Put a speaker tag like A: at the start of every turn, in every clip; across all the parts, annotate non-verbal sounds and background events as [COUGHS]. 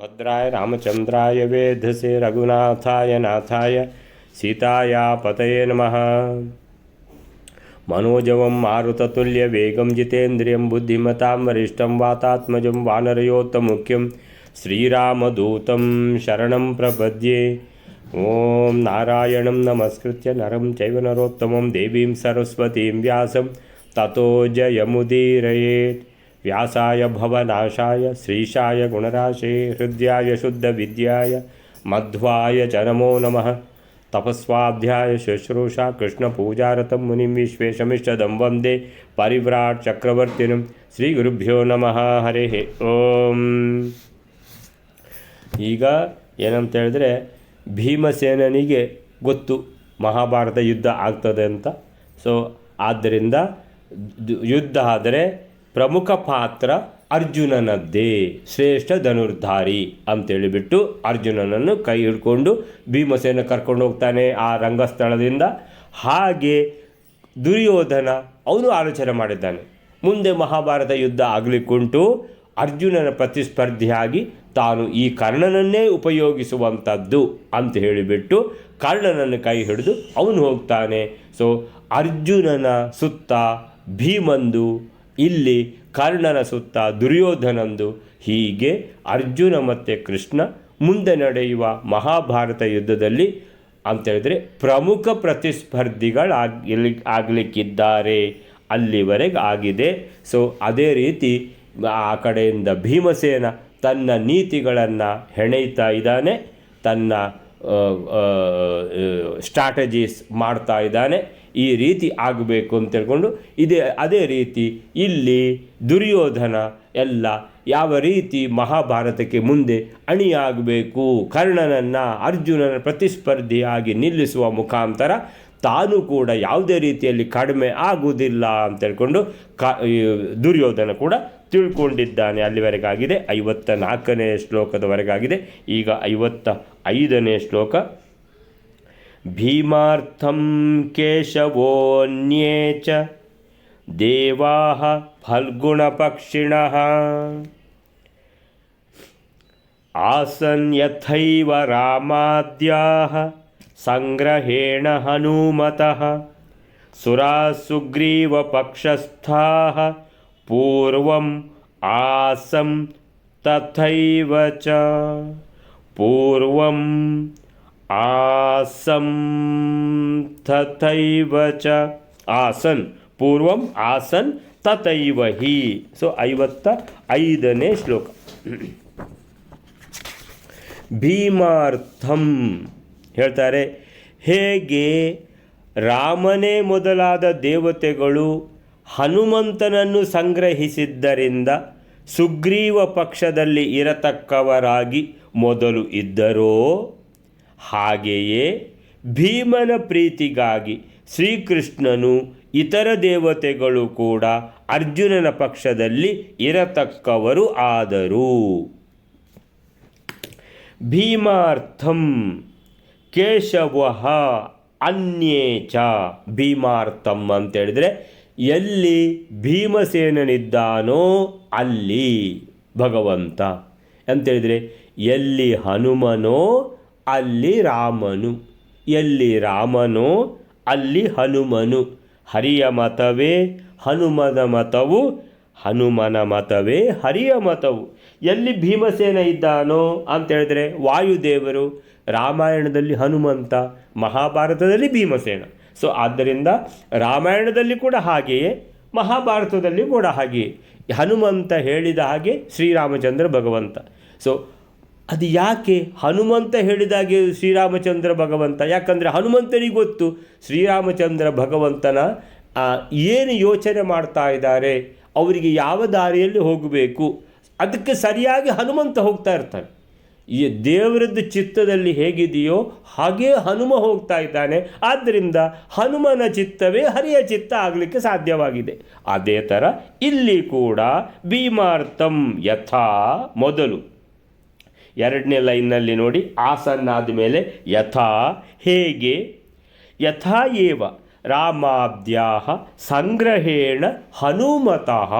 A: भद्राय रामचन्द्राय वेधसे रघुनाथाय नाथाय सीताया पतये नमः। मनोजवं मारुततुल्यवेगं जितेन्द्रियं बुद्धिमतां वरिष्ठं वातात्मजं वानरयोत्तमुख्यं श्रीरामदूतं शरणं प्रपद्ये। ॐ नारायणं नमस्कृत्य नरं चैव देवीं सरस्वतीं व्यासं ततो जयमुदीरयेत्। व्यासाय भवनाशाय श्रीशाय गुणराशे हृद्याय शुद्धविद्याय मध्वाय च नमो नमः तपस्वाध्याय शुश्रूषा कृष्णपूजारतं मुनिं विश्वेशमिष्टदं वन्दे परिव्राट् चक्रवर्तिनं ಶ್ರೀಗುರುಭ್ಯೋ ನಮಃ ಹರೇ ಓಂ ಈಗ ಏನಂತ ಹೇಳಿದ್ರೆ ಭೀಮಸೇನನಿಗೆ ಗೊತ್ತು ಮಹಾಭಾರತ ಯುದ್ಧ ಆಗ್ತದೆ ಅಂತ ಸೊ ಆದ್ದರಿಂದ ದ್- ಯುದ್ಧ ಆದರೆ ಪ್ರಮುಖ ಪಾತ್ರ ಅರ್ಜುನನದ್ದೇ. ಶ್ರೇಷ್ಠ ಧನುರ್ಧಾರಿ ಅಂತೇಳಿಬಿಟ್ಟು ಅರ್ಜುನನನ್ನು ಕೈ ಹಿಡ್ಕೊಂಡು ಭೀಮಸೇನ ಕರ್ಕೊಂಡು ಹೋಗ್ತಾನೆ ಆ ರಂಗಸ್ಥಳದಿಂದ. ಹಾಗೆ ದುರ್ಯೋಧನ ಅವನು ಆಲೋಚನೆ ಮಾಡಿದ್ದಾನೆ. ಮುಂದೆ ಮಹಾಭಾರತ ಯುದ್ಧ ಆಗಲಿಕ್ಕುಂಟು. ಅರ್ಜುನನ ಪ್ರತಿಸ್ಪರ್ಧಿಯಾಗಿ ತಾನು ಈ ಕರ್ಣನನ್ನೇ ಉಪಯೋಗಿಸುವಂಥದ್ದು ಅಂತ ಹೇಳಿಬಿಟ್ಟು ಕರ್ಣನನ್ನು ಕೈ ಹಿಡಿದು ಅವನು ಹೋಗ್ತಾನೆ. ಸೊ ಅರ್ಜುನನ ಸುತ್ತ ಭೀಮಂದು ಇಲ್ಲಿ ಕರ್ಣನ ಸುತ್ತ ದುರ್ಯೋಧನಂದು ಹೀಗೆ ಅರ್ಜುನ ಮತ್ತು ಕೃಷ್ಣ ಮುಂದೆ ನಡೆಯುವ ಮಹಾಭಾರತ ಯುದ್ಧದಲ್ಲಿ ಅಂತೇಳಿದರೆ ಪ್ರಮುಖ ಪ್ರತಿಸ್ಪರ್ಧಿಗಳಾಗಿ ಆಗಲಿಕ್ಕಿದ್ದಾರೆ. ಅಲ್ಲಿವರೆಗೆ ಆಗಿದೆ. ಸೊ ಅದೇ ರೀತಿ ಆ ಕಡೆಯಿಂದ ಭೀಮಸೇನ ತನ್ನ ನೀತಿಗಳನ್ನು ಹೆಣೆಯ್ತಾ ಇದ್ದಾನೆ. ತನ್ನ ಸ್ಟ್ರಾಟಜೀಸ್ ಮಾಡ್ತಾ ಇದ್ದಾನೆ. ಈ ರೀತಿ ಆಗಬೇಕು ಅಂತ ಹೇಳ್ಕೊಂಡು ಇದೇ, ಅದೇ ರೀತಿ ಇಲ್ಲಿ ದುರ್ಯೋಧನ ಎಲ್ಲ ಯಾವ ರೀತಿ ಮಹಾಭಾರತಕ್ಕೆ ಮುಂದೆ ಅಣಿಯಾಗಬೇಕು, ಕರ್ಣನನ್ನು ಅರ್ಜುನನ ಪ್ರತಿಸ್ಪರ್ಧಿಯಾಗಿ ನಿಲ್ಲಿಸುವ ಮುಖಾಂತರ ತಾನು ಕೂಡ ಯಾವುದೇ ರೀತಿಯಲ್ಲಿ ಕಡಿಮೆ ಆಗುವುದಿಲ್ಲ ಅಂತ ಹೇಳ್ಕೊಂಡು ಕ ದುರ್ಯೋಧನ ಕೂಡ ತಿಳ್ಕೊಂಡಿದ್ದಾನೆ. ಅಲ್ಲಿವರೆಗಾಗಿದೆ ಐವತ್ತ ನಾಲ್ಕನೇ ಶ್ಲೋಕದವರೆಗಾಗಿದೆ. ಈಗ ಐವತ್ತ ಐದನೇ ಶ್ಲೋಕ. ಭೀಮಾರ್ಥಂ ಕೇಶವೋನ್ಯೇ ಚ ದೇವಾ ಫಲ್ಗುಣಪಕ್ಷಿಣಃ. ಆಸನ್ ಯಥೈವ ರಾಮಾದ್ಯಾಹ ಸಂಗ್ರಹೇಣ ಹನುಮತಃ ಸುರಾಸುಗ್ರೀವಪಕ್ಷಸ್ಥಾः ಪೂರ್ವಂ ಆಸಂ ತಥೈವ ಚ ಪೂರ್ವಂ ಆಸಂ ತಥೈವ ಚ ಆಸನ್ ಪೂರ್ವಂ ಆಸನ್ ತಥೈವ ಹಿ ಸೊ ಐವತ್ತ ಐದನೇ ಶ್ಲೋಕ ಭೀಮಾರ್ಥಂ ಹೇಳ್ತಾರೆ, ಹೇಗೆ ರಾಮನೇ ಮೊದಲಾದ ದೇವತೆಗಳು ಹನುಮಂತನನ್ನು ಸಂಗ್ರಹಿಸಿದ್ದರಿಂದ ಸುಗ್ರೀವ ಪಕ್ಷದಲ್ಲಿ ಇರತಕ್ಕವರಾಗಿ ಮೊದಲು ಇದ್ದರೋ. ಹಾಗೆಯೇ ಭೀಮನ ಪ್ರೀತಿಗಾಗಿ ಶ್ರೀಕೃಷ್ಣನು ಇತರ ದೇವತೆಗಳು ಕೂಡ ಅರ್ಜುನನ ಪಕ್ಷದಲ್ಲಿ ಇರತಕ್ಕವರು ಆದರು. ಭೀಮಾರ್ಥಂ ಕೇಶವ ಅನ್ಯೇಚ ಭೀಮಾರ್ಥಂ ಅಂತೇಳಿದರೆ ಎಲ್ಲಿ ಭೀಮಸೇನನಿದ್ದಾನೋ ಅಲ್ಲಿ, ಭಗವಂತ. ಅಂತೇಳಿದರೆ ಎಲ್ಲಿ ಹನುಮನೋ ಅಲ್ಲಿ ರಾಮನು. ಎಲ್ಲಿ ರಾಮನೋ ಅಲ್ಲಿ ಹನುಮನು. ಹರಿಯ ಮತವೇ ಹನುಮನ ಮತವು, ಹನುಮನ ಮತವೇ ಹರಿಯ ಮತವು. ಎಲ್ಲಿ ಭೀಮಸೇನ ಇದ್ದಾನೋ ಅಂತೇಳಿದರೆ, ವಾಯುದೇವರು ರಾಮಾಯಣದಲ್ಲಿ ಹನುಮಂತ, ಮಹಾಭಾರತದಲ್ಲಿ ಭೀಮಸೇನ. ಸೊ ಆದ್ದರಿಂದ ರಾಮಾಯಣದಲ್ಲಿ ಕೂಡ ಹಾಗೆಯೇ, ಮಹಾಭಾರತದಲ್ಲಿ ಕೂಡ ಹಾಗೆಯೇ. ಹನುಮಂತ ಹೇಳಿದ ಹಾಗೆ ಶ್ರೀರಾಮಚಂದ್ರ ಭಗವಂತ. ಸೊ ಅದು ಯಾಕೆ ಹನುಮಂತ ಹೇಳಿದಾಗೆ ಶ್ರೀರಾಮಚಂದ್ರ ಭಗವಂತ? ಯಾಕಂದರೆ ಹನುಮಂತನಿಗೆ ಗೊತ್ತು, ಶ್ರೀರಾಮಚಂದ್ರ ಭಗವಂತನ ಏನು ಯೋಚನೆ ಮಾಡ್ತಾ ಇದ್ದಾರೆ, ಅವರಿಗೆ ಯಾವ ದಾರಿಯಲ್ಲಿ ಹೋಗಬೇಕು, ಅದಕ್ಕೆ ಸರಿಯಾಗಿ ಹನುಮಂತ ಹೋಗ್ತಾ ಇರ್ತಾನೆ. ಈ ದೇವರದ್ದು ಚಿತ್ತದಲ್ಲಿ ಹೇಗಿದೆಯೋ ಹಾಗೇ ಹನುಮ ಹೋಗ್ತಾ ಇದ್ದಾನೆ. ಆದ್ದರಿಂದ ಹನುಮನ ಚಿತ್ತವೇ ಹರಿಯ ಚಿತ್ತ ಆಗಲಿಕ್ಕೆ ಸಾಧ್ಯವಾಗಿದೆ. ಅದೇ ಥರ ಇಲ್ಲಿ ಕೂಡ ಭೀಮಾರ್ಥಂ ಯಥಾ ಮೊದಲು. ಎರಡನೇ ಲೈನ್ನಲ್ಲಿ ನೋಡಿ, ಆಸನ್ನಾದ ಮೇಲೆ ಯಥಾ ಹೇಗೆ? ಯಥಾ ಏವ ರಾಮಾಬ್ದ್ಯಾಹ ಸಂಗ್ರಹೇಣ ಹನುಮತಃ.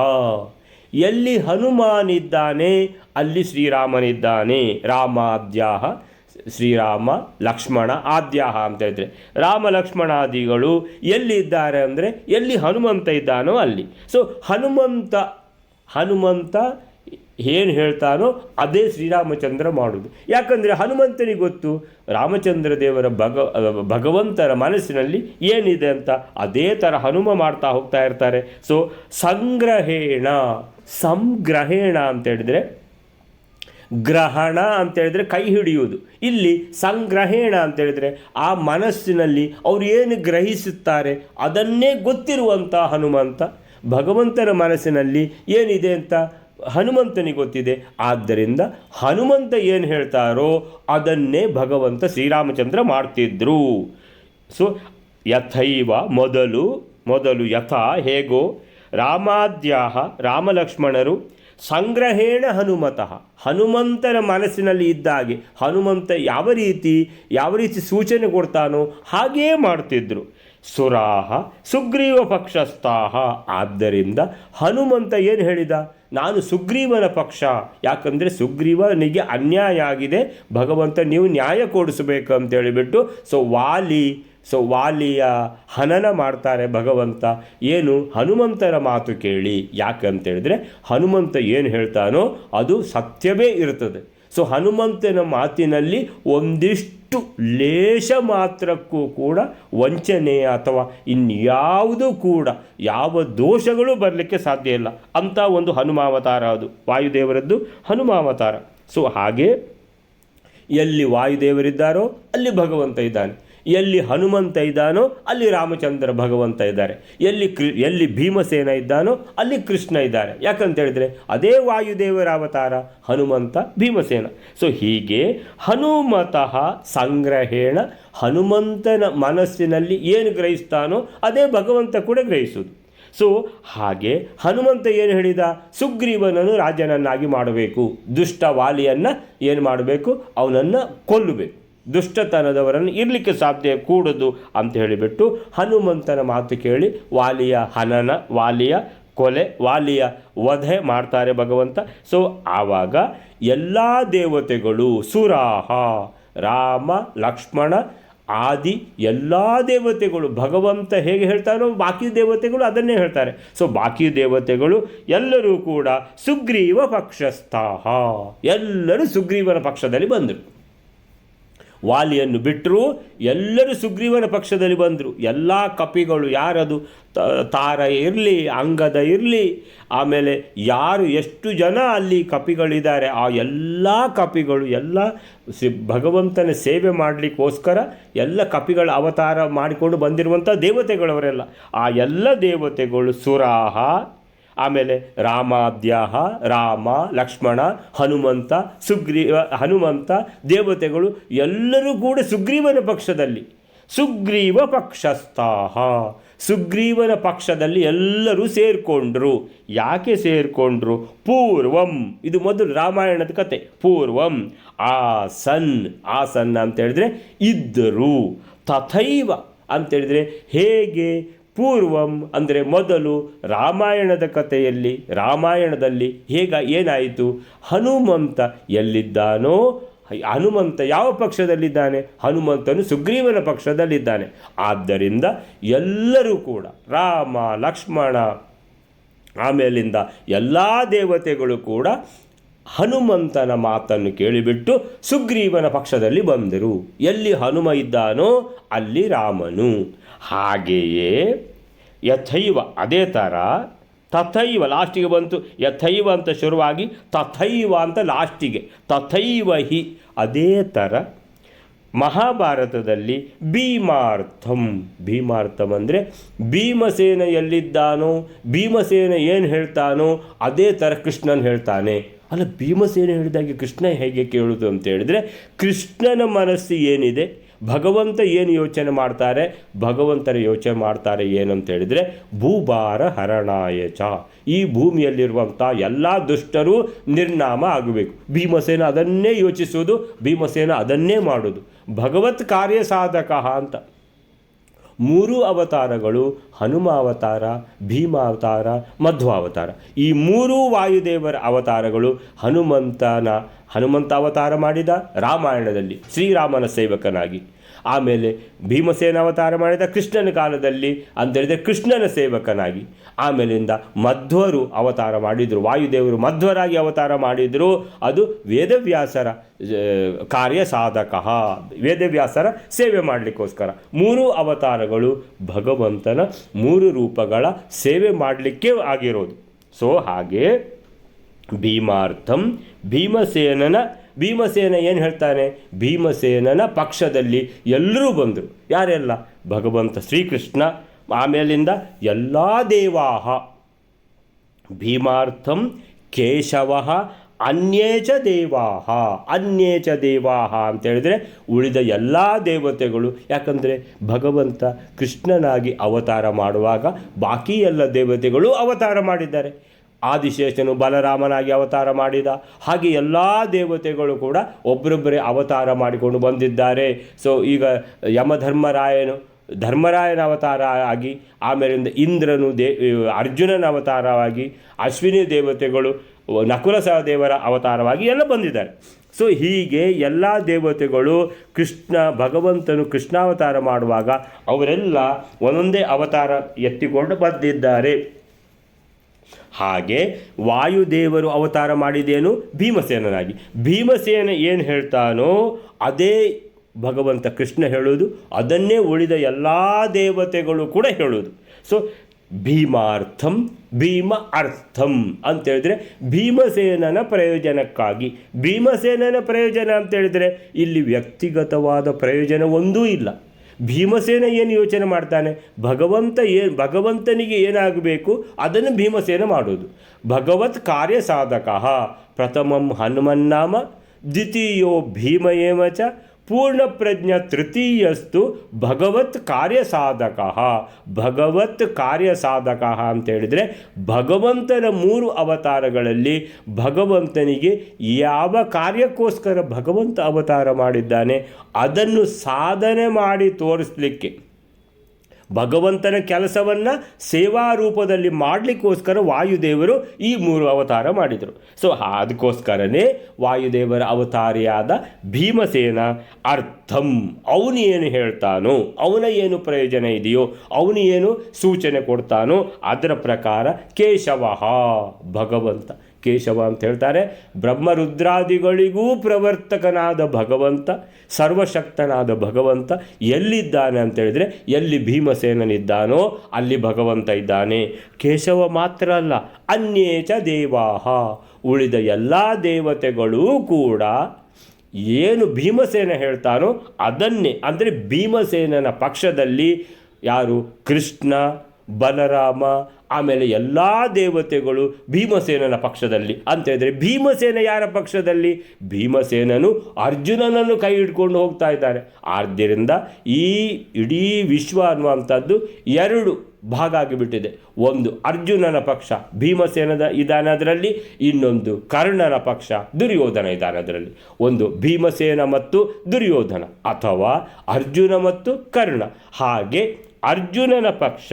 A: ಎಲ್ಲಿ ಹನುಮಾನಿದ್ದಾನೆ, ಅಲ್ಲಿ ಶ್ರೀರಾಮನಿದ್ದಾನೆ. ರಾಮಾದ್ಯಾಹ, ಶ್ರೀರಾಮ, ಲಕ್ಷ್ಮಣ ಆದ್ಯಾಹ ಅಂತ ಹೇಳಿದ್ರೆ ರಾಮ ಲಕ್ಷ್ಮಣಾದಿಗಳು ಎಲ್ಲಿದ್ದಾರೆ ಅಂದರೆ ಎಲ್ಲಿ ಹನುಮಂತ ಇದ್ದಾನೋ ಅಲ್ಲಿ. ಸೊ ಹನುಮಂತ ಹನುಮಂತ ಏನು ಹೇಳ್ತಾನೋ ಅದೇ ಶ್ರೀರಾಮಚಂದ್ರ ಮಾಡುವುದು ಯಾಕಂದರೆ ಹನುಮಂತನಿಗೆ ಗೊತ್ತು, ರಾಮಚಂದ್ರ ದೇವರ ಭಗ, ಭಗವಂತರ ಮನಸ್ಸಿನಲ್ಲಿ ಏನಿದೆ ಅಂತ ಅದೇ ಥರ ಹನುಮ ಮಾಡ್ತಾ ಹೋಗ್ತಾ ಇರ್ತಾರೆ. ಸೊ ಸಂಗ್ರಹೇಣ. ಸಂಗ್ರಹೇಣ ಅಂತ ಹೇಳಿದ್ರೆ, ಗ್ರಹಣ ಅಂತ ಹೇಳಿದ್ರೆ ಕೈ ಹಿಡಿಯುವುದು. ಇಲ್ಲಿ ಸಂಗ್ರಹೇಣ ಅಂತ ಹೇಳಿದ್ರೆ ಆ ಮನಸ್ಸಿನಲ್ಲಿ ಅವರು ಏನು ಗ್ರಹಿಸುತ್ತಾರೆ ಅದನ್ನೇ ಗೊತ್ತಿರುವಂಥ ಹನುಮಂತ. ಭಗವಂತನ ಮನಸ್ಸಿನಲ್ಲಿ ಏನಿದೆ ಅಂತ ಹನುಮಂತನಿಗೆ ಗೊತ್ತಿದೆ. ಆದ್ದರಿಂದ ಹನುಮಂತ ಏನು ಹೇಳ್ತಾರೋ ಅದನ್ನೇ ಭಗವಂತ ಶ್ರೀರಾಮಚಂದ್ರ ಮಾಡ್ತಿದ್ರು. ಸೊ, ಯಥೈವ ಮೊದಲು ಮೊದಲು ಯಥಾ ಹೇಗೋ ರಾಮಾದ್ಯಾಹ ರಾಮಲಕ್ಷ್ಮಣರು ಸಂಗ್ರಹೇಣ ಹನುಮತಃ. ಹನುಮಂತನ ಮನಸ್ಸಿನಲ್ಲಿ ಇದ್ದಾಗೆ ಹನುಮಂತ ಯಾವ ರೀತಿ ಯಾವ ರೀತಿ ಸೂಚನೆ ಕೊಡ್ತಾನೋ ಹಾಗೇ ಮಾಡ್ತಿದ್ರು. ಸುರಾಹ ಸುಗ್ರೀವ ಪಕ್ಷಸ್ಥಾಹ. ಆದ್ದರಿಂದ ಹನುಮಂತ ಏನು ಹೇಳಿದ? ನಾನು ಸುಗ್ರೀವನ ಪಕ್ಷ. ಯಾಕಂದರೆ ಸುಗ್ರೀವನಿಗೆ ಅನ್ಯಾಯ ಆಗಿದೆ. ಭಗವಂತ ನೀವು ನ್ಯಾಯ ಕೊಡಿಸಬೇಕು ಅಂತ ಹೇಳಿಬಿಟ್ಟು ಸೊ ವಾಲಿ ಸೊ ವಾಲಿಯ ಹನನ ಮಾಡ್ತಾರೆ ಭಗವಂತ. ಏನು? ಹನುಮಂತರ ಮಾತು ಕೇಳಿ. ಯಾಕಂತೇಳಿದ್ರೆ ಹನುಮಂತ ಏನು ಹೇಳ್ತಾನೋ ಅದು ಸತ್ಯವೇ ಇರ್ತದೆ. ಸೊ ಹನುಮಂತನ ಮಾತಿನಲ್ಲಿ ಒಂದಿಷ್ಟು ಲೇಷ ಮಾತ್ರಕ್ಕೂ ಕೂಡ ವಂಚನೆ ಅಥವಾ ಇನ್ಯಾವುದೂ ಕೂಡ ಯಾವ ದೋಷಗಳು ಬರಲಿಕ್ಕೆ ಸಾಧ್ಯ ಇಲ್ಲ. ಅಂಥ ಒಂದು ಹನುಮಾವತಾರ ಅದು. ವಾಯುದೇವರದ್ದು ಹನುಮಾವತಾರ. ಸೊ ಹಾಗೆ ಎಲ್ಲಿ ವಾಯುದೇವರಿದ್ದಾರೋ ಅಲ್ಲಿ ಭಗವಂತ ಇದ್ದಾನೆ. ಎಲ್ಲಿ ಹನುಮಂತ ಇದ್ದಾನೋ ಅಲ್ಲಿ ರಾಮಚಂದ್ರ ಭಗವಂತ ಇದ್ದಾರೆ. ಎಲ್ಲಿ ಕೃ, ಎಲ್ಲಿ ಭೀಮಸೇನ ಇದ್ದಾನೋ ಅಲ್ಲಿ ಕೃಷ್ಣ ಇದ್ದಾರೆ. ಯಾಕಂತ ಹೇಳಿದ್ರೆ ಅದೇ ವಾಯುದೇವರ ಅವತಾರ ಹನುಮಂತ, ಭೀಮಸೇನ. ಸೊ ಹೀಗೆ ಹನುಮತಃ ಸಂಗ್ರಹೇಣ ಹನುಮಂತನ ಮನಸ್ಸಿನಲ್ಲಿ ಏನು ಗ್ರಹಿಸ್ತಾನೋ ಅದೇ ಭಗವಂತ ಕೂಡ ಗ್ರಹಿಸುವುದು. ಸೊ ಹಾಗೆ ಹನುಮಂತ ಏನು ಹೇಳಿದ? ಸುಗ್ರೀವನನ್ನು ರಾಜನನ್ನಾಗಿ ಮಾಡಬೇಕು. ದುಷ್ಟ ವಾಲಿಯನ್ನು ಏನು ಮಾಡಬೇಕು? ಅವನನ್ನು ಕೊಲ್ಲಬೇಕು. ದುಷ್ಟತನದವರನ್ನು ಇರಲಿಕ್ಕೆ ಸಾಧ್ಯ ಕೂಡದು ಅಂತ ಹೇಳಿಬಿಟ್ಟು ಹನುಮಂತನ ಮಾತು ಕೇಳಿ ವಾಲಿಯ ಹನನ, ವಾಲಿಯ ಕೊಲೆ, ವಾಲಿಯ ವಧೆ ಮಾಡ್ತಾರೆ ಭಗವಂತ. ಸೊ ಆವಾಗ ಎಲ್ಲ ದೇವತೆಗಳು ಸುರಾಹ, ರಾಮ, ಲಕ್ಷ್ಮಣ, ಆದಿ ಎಲ್ಲ ದೇವತೆಗಳು ಭಗವಂತ ಹೇಗೆ ಹೇಳ್ತಾರೋ ಬಾಕಿ ದೇವತೆಗಳು ಅದನ್ನೇ ಹೇಳ್ತಾರೆ. ಸೊ ಬಾಕಿ ದೇವತೆಗಳು ಎಲ್ಲರೂ ಕೂಡ ಸುಗ್ರೀವ ಪಕ್ಷಸ್ಥಾಹ. ಎಲ್ಲರೂ ಸುಗ್ರೀವನ ಪಕ್ಷದಲ್ಲಿ ಬಂದರು. ವಾಲಿಯನ್ನು ಬಿಟ್ಟರು ಎಲ್ಲರೂ ಸುಗ್ರೀವನ ಪಕ್ಷದಲ್ಲಿ ಬಂದರು. ಎಲ್ಲ ಕಪಿಗಳು ಯಾರದು? ತಾರ ಇರಲಿ, ಅಂಗದ ಇರಲಿ. ಆಮೇಲೆ ಯಾರು ಎಷ್ಟು ಜನ ಅಲ್ಲಿ ಕಪಿಗಳಿದ್ದಾರೆ, ಆ ಎಲ್ಲ ಕಪಿಗಳು, ಎಲ್ಲ ಸಿ, ಭಗವಂತನ ಸೇವೆ ಮಾಡಲಿಕ್ಕೋಸ್ಕರ ಎಲ್ಲ ಕಪಿಗಳ ಅವತಾರ ಮಾಡಿಕೊಂಡು ಬಂದಿರುವಂಥ ದೇವತೆಗಳವರೆಲ್ಲ. ಆ ಎಲ್ಲ ದೇವತೆಗಳು ಸುರಾಹ ಆಮೇಲೆ ರಾಮಾದ್ಯಾಹ, ರಾಮ, ಲಕ್ಷ್ಮಣ, ಹನುಮಂತ, ಸುಗ್ರೀವ, ಹನುಮಂತ, ದೇವತೆಗಳು ಎಲ್ಲರೂ ಕೂಡ ಸುಗ್ರೀವನ ಪಕ್ಷದಲ್ಲಿ. ಸುಗ್ರೀವ ಪಕ್ಷಸ್ಥಾಹ. ಸುಗ್ರೀವನ ಪಕ್ಷದಲ್ಲಿ ಎಲ್ಲರೂ ಸೇರಿಕೊಂಡ್ರು. ಯಾಕೆ ಸೇರಿಕೊಂಡ್ರು? ಪೂರ್ವಂ. ಇದು ಮೊದಲು ರಾಮಾಯಣದ ಕತೆ. ಪೂರ್ವಂ. ಆಸನ್. ಆಸನ್ ಅಂತ ಹೇಳಿದ್ರೆ ಇದ್ದರು. ತಥೈವ ಅಂತೇಳಿದರೆ ಹೇಗೆ? ಪೂರ್ವಂ ಅಂದರೆ ಮೊದಲು ರಾಮಾಯಣದ ಕಥೆಯಲ್ಲಿ, ರಾಮಾಯಣದಲ್ಲಿ ಹೇಗ ಏನಾಯಿತು? ಹನುಮಂತ ಎಲ್ಲಿದ್ದಾನೋ? ಹನುಮಂತ ಯಾವ ಪಕ್ಷದಲ್ಲಿದ್ದಾನೆ? ಹನುಮಂತನು ಸುಗ್ರೀವನ ಪಕ್ಷದಲ್ಲಿದ್ದಾನೆ. ಆದ್ದರಿಂದ ಎಲ್ಲರೂ ಕೂಡ ರಾಮ, ಲಕ್ಷ್ಮಣ, ಆಮೇಲಿಂದ ಎಲ್ಲ ದೇವತೆಗಳು ಕೂಡ ಹನುಮಂತನ ಮಾತನ್ನು ಕೇಳಿಬಿಟ್ಟು ಸುಗ್ರೀವನ ಪಕ್ಷದಲ್ಲಿ ಬಂದರು. ಎಲ್ಲಿ ಹನುಮ ಇದ್ದಾನೋ ಅಲ್ಲಿ ರಾಮನು. ಹಾಗೆಯೇ ಯಥೈವ ಅದೇ ಥರ ತಥೈವ ಲಾಸ್ಟಿಗೆ ಬಂತು. ಯಥೈವ ಅಂತ ಶುರುವಾಗಿ ತಥೈವ ಅಂತ ಲಾಸ್ಟಿಗೆ. ತಥೈವ ಹಿ ಅದೇ ಥರ ಮಹಾಭಾರತದಲ್ಲಿ ಭೀಮಾರ್ಥಂ. ಭೀಮಾರ್ಥಂ ಅಂದರೆ ಭೀಮಸೇನ ಎಲ್ಲಿದ್ದಾನೋ, ಭೀಮಸೇನ ಏನು ಹೇಳ್ತಾನೋ ಅದೇ ಥರ ಕೃಷ್ಣನ್ ಹೇಳ್ತಾನೆ. ಅಲ್ಲ ಭೀಮಸೇನ ಹೇಳಿದಾಗೆ ಕೃಷ್ಣ ಹೇಗೆ ಕೇಳುವುದು ಅಂತ ಹೇಳಿದರೆ ಕೃಷ್ಣನ ಮನಸ್ಸು ಏನಿದೆ? ಭಗವಂತ ಏನು ಯೋಚನೆ ಮಾಡ್ತಾರೆ? ಭಗವಂತರು ಯೋಚನೆ ಮಾಡ್ತಾರೆ ಏನಂತ ಹೇಳಿದರೆ, ಭೂಭಾರ ಹರಣಾಯ ಚ. ಈ ಭೂಮಿಯಲ್ಲಿರುವಂಥ ಎಲ್ಲ ದುಷ್ಟರು ನಿರ್ನಾಮ ಆಗಬೇಕು. ಭೀಮಸೇನ ಅದನ್ನೇ ಯೋಚಿಸುವುದು, ಭೀಮಸೇನ ಅದನ್ನೇ ಮಾಡೋದು ಭಗವತ್ ಕಾರ್ಯ ಸಾಧಕ ಅಂತ. ಮೂರು ಅವತಾರಗಳು, ಹನುಮ ಅವತಾರ, ಭೀಮ ಅವತಾರ ಮಧ್ವ ಅವತಾರ ಈ ಮೂರೂ ವಾಯುದೇವರ ಅವತಾರಗಳು ಹನುಮಂತನ ಹನುಮಂತ ಅವತಾರ ಮಾಡಿದ ರಾಮಾಯಣದಲ್ಲಿ ಶ್ರೀರಾಮನ ಸೇವಕನಾಗಿ. ಆಮೇಲೆ ಭೀಮಸೇನ ಅವತಾರ ಮಾಡಿದ ಕೃಷ್ಣನ ಕಾಲದಲ್ಲಿ ಅಂತೇಳಿದರೆ ಕೃಷ್ಣನ ಸೇವಕನಾಗಿ. ಆಮೇಲಿಂದ ಮಧ್ವರು ಅವತಾರ ಮಾಡಿದರು, ವಾಯುದೇವರು ಮಧ್ವರಾಗಿ ಅವತಾರ ಮಾಡಿದರು. ಅದು ವೇದವ್ಯಾಸರ ಕಾರ್ಯ ಸಾಧಕ. ವೇದವ್ಯಾಸರ ಸೇವೆ ಮಾಡಲಿಕ್ಕೋಸ್ಕರ. ಮೂರು ಅವತಾರಗಳು ಭಗವಂತನ ಮೂರು ರೂಪಗಳ ಸೇವೆ ಮಾಡಲಿಕ್ಕೆ ಆಗಿರೋದು. ಸೊ ಹಾಗೆ ಭೀಮಾರ್ಥಂ ಭೀಮಸೇನನ, ಭೀಮಸೇನ ಏನು ಹೇಳ್ತಾನೆ? ಭೀಮಸೇನನ ಪಕ್ಷದಲ್ಲಿ ಎಲ್ಲರೂ ಬಂದರು. ಯಾರೆಲ್ಲ? ಭಗವಂತ ಶ್ರೀಕೃಷ್ಣ. ಆಮೇಲಿಂದ ಎಲ್ಲ ದೇವಾಹ. ಭೀಮಾರ್ಥಂ ಕೇಶವ ಅನ್ಯೇಚ ದೇವಾಹ. ಅನ್ಯೇಚ ದೇವಾಹ ಅಂತ ಹೇಳಿದರೆ ಉಳಿದ ಎಲ್ಲ ದೇವತೆಗಳು. ಯಾಕಂದರೆ ಭಗವಂತ ಕೃಷ್ಣನಾಗಿ ಅವತಾರ ಮಾಡುವಾಗ ಬಾಕಿ ಎಲ್ಲ ದೇವತೆಗಳು ಅವತಾರ ಮಾಡಿದ್ದಾರೆ. ಆದಿಶೇಷನು ಬಲರಾಮನಾಗಿ ಅವತಾರ ಮಾಡಿದ. ಹಾಗೆ ಎಲ್ಲ ದೇವತೆಗಳು ಕೂಡ ಒಬ್ಬರೊಬ್ಬರೇ ಅವತಾರ ಮಾಡಿಕೊಂಡು ಬಂದಿದ್ದಾರೆ. ಸೊ ಈಗ ಯಮಧರ್ಮರಾಯನು, ಧರ್ಮರಾಯನ ಅವತಾರ ಆಗಿ, ಆಮೇಲಿಂದ ಇಂದ್ರನು ದೇ, ಅರ್ಜುನನ ಅವತಾರವಾಗಿ, ಅಶ್ವಿನಿ ದೇವತೆಗಳು ನಕುಲ ಸಹದೇವರ ಅವತಾರವಾಗಿ ಎಲ್ಲ ಬಂದಿದ್ದಾರೆ. ಸೊ ಹೀಗೆ ಎಲ್ಲ ದೇವತೆಗಳು ಕೃಷ್ಣ, ಭಗವಂತನು ಕೃಷ್ಣಾವತಾರ ಮಾಡುವಾಗ ಅವರೆಲ್ಲ ಒಂದೊಂದೇ ಅವತಾರ ಎತ್ತಿಕೊಂಡು ಬಂದಿದ್ದಾರೆ. ಹಾಗೆ ವಾಯುದೇವರು ಅವತಾರ ಮಾಡಿದೇನು ಭೀಮಸೇನನಾಗಿ. ಭೀಮಸೇನ ಏನು ಹೇಳ್ತಾನೋ ಅದೇ ಭಗವಂತ ಕೃಷ್ಣ ಹೇಳೋದು, ಅದನ್ನೇ ಉಳಿದ ಎಲ್ಲ ದೇವತೆಗಳು ಕೂಡ ಹೇಳೋದು. ಸೊ ಭೀಮಾರ್ಥಂ, ಭೀಮ ಅರ್ಥಂ ಅಂತೇಳಿದರೆ ಭೀಮಸೇನನ ಪ್ರಯೋಜನಕ್ಕಾಗಿ. ಭೀಮಸೇನನ ಪ್ರಯೋಜನ ಅಂತೇಳಿದರೆ ಇಲ್ಲಿ ವ್ಯಕ್ತಿಗತವಾದ ಪ್ರಯೋಜನ ಒಂದೂ ಇಲ್ಲ. ಭೀಮಸೇನ ಏನು ಯೋಚನೆ ಮಾಡ್ತಾನೆ? ಭಗವಂತ ಏನು ಭಗವಂತನಿಗೆ ಏನಾಗಬೇಕು ಅದನ್ನು ಭೀಮಸೇನ ಮಾಡೋದು. ಭಗವತ್ ಕಾರ್ಯ ಸಾಧಕ. ಪ್ರಥಮಂ ಹನುಮನ್ನಾಮ ದ್ವಿತೀಯೋ ಭೀಮ ಏವ ಚ ಪೂರ್ಣಪ್ರಜ್ಞ ತೃತೀಯಸ್ತು ಭಗವತ್ ಕಾರ್ಯ ಸಾಧಕ ಭಗವತ್ ಕಾರ್ಯ ಸಾಧಕ ಅಂತ ಹೇಳಿದರೆ ಭಗವಂತನ ಮೂರು ಅವತಾರಗಳಲ್ಲಿ ಭಗವಂತನಿಗೆ ಯಾವ ಕಾರ್ಯಕ್ಕೋಸ್ಕರ ಭಗವಂತ ಅವತಾರ ಮಾಡಿದ್ದಾನೆ ಅದನ್ನು ಸಾಧನೆ ಮಾಡಿ ತೋರಿಸಲಿಕ್ಕೆ. ಭಗವಂತನ ಕೆಲಸವನ್ನು ಸೇವಾ ರೂಪದಲ್ಲಿ ಮಾಡಲಿಕ್ಕೋಸ್ಕರ ವಾಯುದೇವರು ಈ ಮೂರು ಅವತಾರ ಮಾಡಿದರು. ಸೊ ಅದಕ್ಕೋಸ್ಕರನೇ ವಾಯುದೇವರ ಅವತಾರಿಯಾದ ಭೀಮಸೇನ ಅರ್ಥಂ, ಅವನು ಏನು ಹೇಳ್ತಾನೋ, ಅವನ ಏನು ಪ್ರಯೋಜನ ಇದೆಯೋ, ಅವನು ಏನು ಸೂಚನೆ ಕೊಡ್ತಾನೋ, ಅದರ ಪ್ರಕಾರ ಕೇಶವ ಭಗವಂತ. ಕೇಶವ ಅಂತ ಹೇಳ್ತಾರೆ. ಬ್ರಹ್ಮರುದ್ರಾದಿಗಳಿಗೂ ಪ್ರವರ್ತಕನಾದ ಭಗವಂತ, ಸರ್ವಶಕ್ತನಾದ ಭಗವಂತ ಎಲ್ಲಿದ್ದಾನೆ ಅಂತ ಹೇಳಿದರೆ ಎಲ್ಲಿ ಭೀಮಸೇನನಿದ್ದಾನೋ ಅಲ್ಲಿ ಭಗವಂತ ಇದ್ದಾನೆ. ಕೇಶವ ಮಾತ್ರ ಅಲ್ಲ, ಅನ್ಯೇಚ ದೇವಾಹ. ಉಳಿದ ಎಲ್ಲ ದೇವತೆಗಳೂ ಕೂಡ ಏನು ಭೀಮಸೇನ ಹೇಳ್ತಾನೋ ಅದನ್ನೇ. ಅಂದರೆ ಭೀಮಸೇನನ ಪಕ್ಷದಲ್ಲಿ ಯಾರು? ಕೃಷ್ಣ ಬಲರಾಮ, ಆಮೇಲೆ ಎಲ್ಲ ದೇವತೆಗಳು ಭೀಮಸೇನನ ಪಕ್ಷದಲ್ಲಿ. ಅಂತ ಹೇಳಿದ್ರೆ ಭೀಮಸೇನ ಯಾರ ಪಕ್ಷದಲ್ಲಿ? ಭೀಮಸೇನನು ಅರ್ಜುನನನ್ನು ಕೈ ಹಿಡ್ಕೊಂಡು ಹೋಗ್ತಾ ಇದ್ದಾರೆ. ಆದ್ದರಿಂದ ಈ ಇಡೀ ವಿಶ್ವ ಅನ್ನುವಂಥದ್ದು ಎರಡು ಭಾಗ ಆಗಿಬಿಟ್ಟಿದೆ. ಒಂದು ಅರ್ಜುನನ ಪಕ್ಷ ಭೀಮಸೇನದ ಇದಾನದರಲ್ಲಿ ಅದರಲ್ಲಿ, ಇನ್ನೊಂದು ಕರ್ಣನ ಪಕ್ಷ ದುರ್ಯೋಧನ ಇದಾನದರಲ್ಲಿ ಒಂದು ಭೀಮಸೇನ ಮತ್ತು ದುರ್ಯೋಧನ ಅಥವಾ ಅರ್ಜುನ ಮತ್ತು ಕರ್ಣ. ಹಾಗೆ ಅರ್ಜುನನ ಪಕ್ಷ.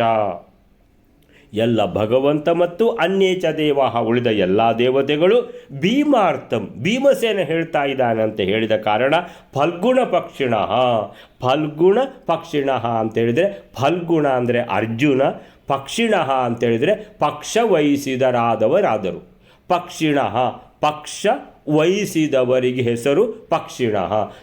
A: ಎಲ್ಲ ಭಗವಂತ ಮತ್ತು ಅನ್ಯೇಚ ದೇವಾಹ ಉಳಿದ ಎಲ್ಲ ದೇವತೆಗಳು ಭೀಮಾರ್ಥಂ, ಭೀಮಸೇನ ಹೇಳ್ತಾ ಇದ್ದಾನೆ ಅಂತ ಹೇಳಿದ ಕಾರಣ ಫಲ್ಗುಣ ಪಕ್ಷಿಣ. ಫಲ್ಗುಣ ಪಕ್ಷಿಣ ಅಂತ ಹೇಳಿದರೆ ಫಲ್ಗುಣ ಅಂದರೆ ಅರ್ಜುನ, ಪಕ್ಷಿಣ ಅಂತ ಹೇಳಿದರೆ ಪಕ್ಷ ವಹಿಸಿದರಾದವರಾದರು. ಪಕ್ಷಿಣ, ಪಕ್ಷ ವಹಿಸಿದವರಿಗೆ ಹೆಸರು ಪಕ್ಷಿಣ.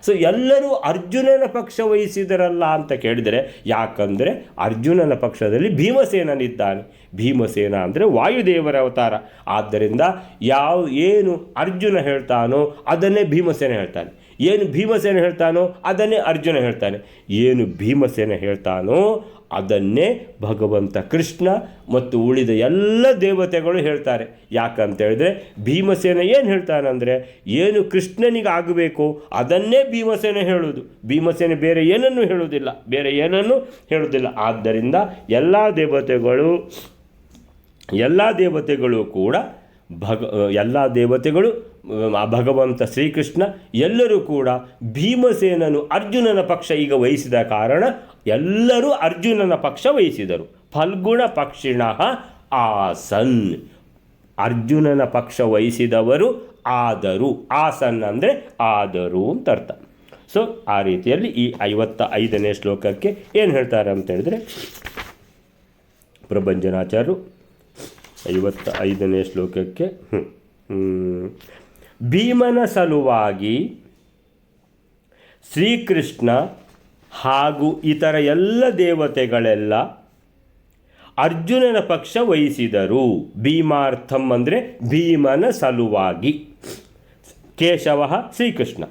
A: ಸೊ ಎಲ್ಲರೂ ಅರ್ಜುನನ ಪಕ್ಷ ವಹಿಸಿದರಲ್ಲ ಅಂತ ಕೇಳಿದರೆ, ಯಾಕಂದರೆ ಅರ್ಜುನನ ಪಕ್ಷದಲ್ಲಿ ಭೀಮಸೇನನಿದ್ದಾನೆ. ಭೀಮಸೇನ ಅಂದರೆ ವಾಯುದೇವರ ಅವತಾರ. ಆದ್ದರಿಂದ ಯಾವ, ಏನು ಅರ್ಜುನ ಹೇಳ್ತಾನೋ ಅದನ್ನೇ ಭೀಮಸೇನ ಹೇಳ್ತಾನೆ. ಏನು ಭೀಮಸೇನ ಹೇಳ್ತಾನೋ ಅದನ್ನೇ ಅರ್ಜುನ ಹೇಳ್ತಾನೆ. ಏನು ಭೀಮಸೇನ ಹೇಳ್ತಾನೋ ಅದನ್ನೇ ಭಗವಂತ ಕೃಷ್ಣ ಮತ್ತು ಉಳಿದ ಎಲ್ಲ ದೇವತೆಗಳು ಹೇಳ್ತಾರೆ. ಯಾಕಂತ ಹೇಳಿದ್ರೆ ಭೀಮಸೇನ ಏನು ಹೇಳ್ತಾನಂದರೆ ಏನು ಕೃಷ್ಣನಿಗೆ ಆಗಬೇಕು ಅದನ್ನೇ ಭೀಮಸೇನ ಹೇಳುವುದು. ಭೀಮಸೇನೆ ಬೇರೆ ಏನನ್ನೂ ಹೇಳುವುದಿಲ್ಲ. ಬೇರೆ ಏನನ್ನೂ ಹೇಳುವುದಿಲ್ಲ. ಆದ್ದರಿಂದ ಎಲ್ಲ ದೇವತೆಗಳು ಎಲ್ಲ ದೇವತೆಗಳು ಕೂಡ ಭಗ, ಎಲ್ಲ ದೇವತೆಗಳು ಭಗವಂತ ಶ್ರೀಕೃಷ್ಣ ಎಲ್ಲರೂ ಕೂಡ ಭೀಮಸೇನನು ಅರ್ಜುನನ ಪಕ್ಷ ಈಗ ವಹಿಸಿದ ಕಾರಣ ಎಲ್ಲರೂ ಅರ್ಜುನನ ಪಕ್ಷ ವಹಿಸಿದರು. ಫಲ್ಗುಣ ಪಕ್ಷಿಣ ಆಸನ್. ಅರ್ಜುನನ ಪಕ್ಷ ವಹಿಸಿದವರು ಆದರು. ಆಸನ್ ಅಂದರೆ ಆದರು ಅಂತ ಅರ್ಥ. ಸೊ ಆ ರೀತಿಯಲ್ಲಿ ಈ ಐವತ್ತ ಐದನೇ ಶ್ಲೋಕಕ್ಕೆ ಏನು ಹೇಳ್ತಾರೆ ಅಂತ ಹೇಳಿದ್ರೆ, ಪ್ರಭಂಜನಾಚಾರ್ಯರು ಐವತ್ತ ಐದನೇ ಶ್ಲೋಕಕ್ಕೆ. ಭೀಮನ ಸಲುವಾಗಿ ಶ್ರೀಕೃಷ್ಣ ಹಾಗೂ ಇತರ ಎಲ್ಲ ದೇವತೆಗಳೆಲ್ಲ ಅರ್ಜುನನ ಪಕ್ಷ ವಹಿಸಿದರು. ಭೀಮಾರ್ಥಂ ಅಂದರೆ ಭೀಮನ ಸಲುವಾಗಿ ಕೇಶವ ಶ್ರೀಕೃಷ್ಣ